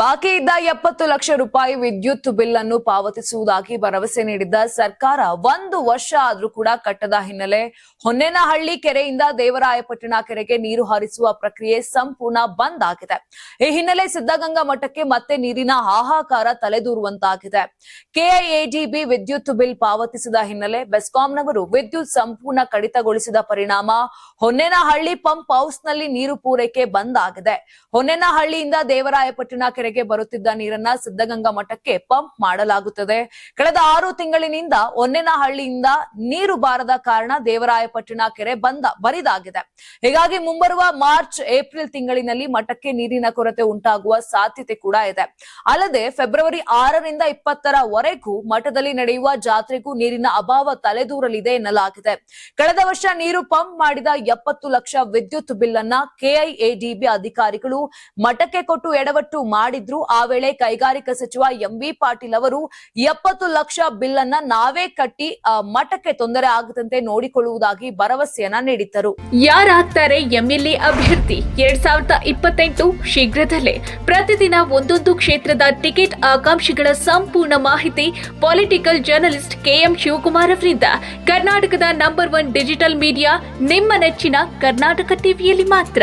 ಬಾಕಿ ಇದ್ದ ಎಪ್ಪತ್ತು ಲಕ್ಷ ರೂಪಾಯಿ ವಿದ್ಯುತ್ ಬಿಲ್ ಅನ್ನು ಪಾವತಿಸುವುದಾಗಿ ಭರವಸೆ ನೀಡಿದ್ದ ಸರ್ಕಾರ ಒಂದು ವರ್ಷ ಆದ್ರೂ ಕೂಡ ಕಟ್ಟದ ಹಿನ್ನೆಲೆ ಹೊನ್ನೇನಹಳ್ಳಿ ಕೆರೆಯಿಂದ ದೇವರಾಯಪಟ್ಟಣ ಕೆರೆಗೆ ನೀರು ಹರಿಸುವ ಪ್ರಕ್ರಿಯೆ ಸಂಪೂರ್ಣ ಬಂದ್ ಆಗಿದೆ. ಈ ಹಿನ್ನೆಲೆ ಸಿದ್ದಗಂಗಾ ಮಠಕ್ಕೆ ಮತ್ತೆ ನೀರಿನ ಹಾಹಾಕಾರ ತಲೆದೂರುವಂತಾಗಿದೆ. ಕೆಐಎಡಿಬಿ ವಿದ್ಯುತ್ ಬಿಲ್ ಪಾವತಿಸಿದ ಹಿನ್ನೆಲೆ ಬೆಸ್ಕಾಂನವರು ವಿದ್ಯುತ್ ಸಂಪೂರ್ಣ ಕಡಿತಗೊಳಿಸಿದ ಪರಿಣಾಮ ಹೊನ್ನೇನಹಳ್ಳಿ ಪಂಪ್ ಹೌಸ್ನಲ್ಲಿ ನೀರು ಪೂರೈಕೆ ಬಂದ್ ಆಗಿದೆ. ಹೊನ್ನೇನಹಳ್ಳಿಯಿಂದ ದೇವರಾಯಪಟ್ಟಣ ಕೆರೆಗೆ ಬರುತ್ತಿದ್ದ ನೀರನ್ನ ಸಿದ್ಧಗಂಗಾ ಮಠಕ್ಕೆ ಪಂಪ್ ಮಾಡಲಾಗುತ್ತದೆ. ಕಳೆದ ಆರು ತಿಂಗಳಿನಿಂದ ಒನ್ನೆನಹಳ್ಳಿಯಿಂದ ನೀರು ಬಾರದ ಕಾರಣ ದೇವರಾಯಪಟ್ಟಣ ಕೆರೆ ಬಂದ ಬರಿದಾಗಿದೆ. ಹೀಗಾಗಿ ಮುಂಬರುವ ಮಾರ್ಚ್, ಏಪ್ರಿಲ್ ತಿಂಗಳಿನಲ್ಲಿ ಮಠಕ್ಕೆ ನೀರಿನ ಕೊರತೆ ಉಂಟಾಗುವ ಸಾಧ್ಯತೆ ಕೂಡ ಇದೆ. ಅಲ್ಲದೆ ಫೆಬ್ರವರಿ ಆರರಿಂದ ಇಪ್ಪತ್ತರವರೆಗೂ ಮಠದಲ್ಲಿ ನಡೆಯುವ ಜಾತ್ರೆಗೂ ನೀರಿನ ಅಭಾವ ತಲೆದೂರಲಿದೆ ಎನ್ನಲಾಗಿದೆ. ಕಳೆದ ವರ್ಷ ನೀರು ಪಂಪ್ ಮಾಡಿದ ಎಪ್ಪತ್ತು ಲಕ್ಷ ವಿದ್ಯುತ್ ಬಿಲ್ ಅನ್ನ ಕೆಐಎಡಿಬಿ ಅಧಿಕಾರಿಗಳು ಮಠಕ್ಕೆ ಕೊಟ್ಟು ಎಡವಟ್ಟು ಮಾಡಿದ್ರು. ಆ ವೇಳೆ ಕೈಗಾರಿಕಾ ಸಚಿವ ಎಂ ವಿ ಪಾಟೀಲ್ ಅವರು ಎಪ್ಪತ್ತು ಲಕ್ಷ ಬಿಲ್ ಅನ್ನ ನಾವೇ ಕಟ್ಟಿ ಮಠಕ್ಕೆ ತೊಂದರೆ ಆಗದಂತೆ ನೋಡಿಕೊಳ್ಳುವುದಾಗಿ ಭರವಸೆಯನ್ನ ನೀಡಿದ್ದರು. ಯಾರಾಗ್ತಾರೆ ಎಂಎಲ್ಎ ಅಭ್ಯರ್ಥಿ? ಎರಡ್ ಸಾವಿರದ ಇಪ್ಪತ್ತೆಂಟು ಶೀಘ್ರದಲ್ಲೇ ಪ್ರತಿದಿನ ಒಂದೊಂದು ಕ್ಷೇತ್ರದ ಟಿಕೆಟ್ ಆಕಾಂಕ್ಷಿಗಳ ಸಂಪೂರ್ಣ ಮಾಹಿತಿ ಪೊಲಿಟಿಕಲ್ ಜರ್ನಲಿಸ್ಟ್ ಕೆಎಂ ಶಿವಕುಮಾರ್ ಅವರಿಂದ. ಕರ್ನಾಟಕದ ನಂಬರ್ ಒನ್ ಡಿಜಿಟಲ್ ಮೀಡಿಯಾ, ನಿಮ್ಮ ನೆಚ್ಚಿನ ಕರ್ನಾಟಕ ಟಿವಿಯಲ್ಲಿ ಮಾತ್ರ.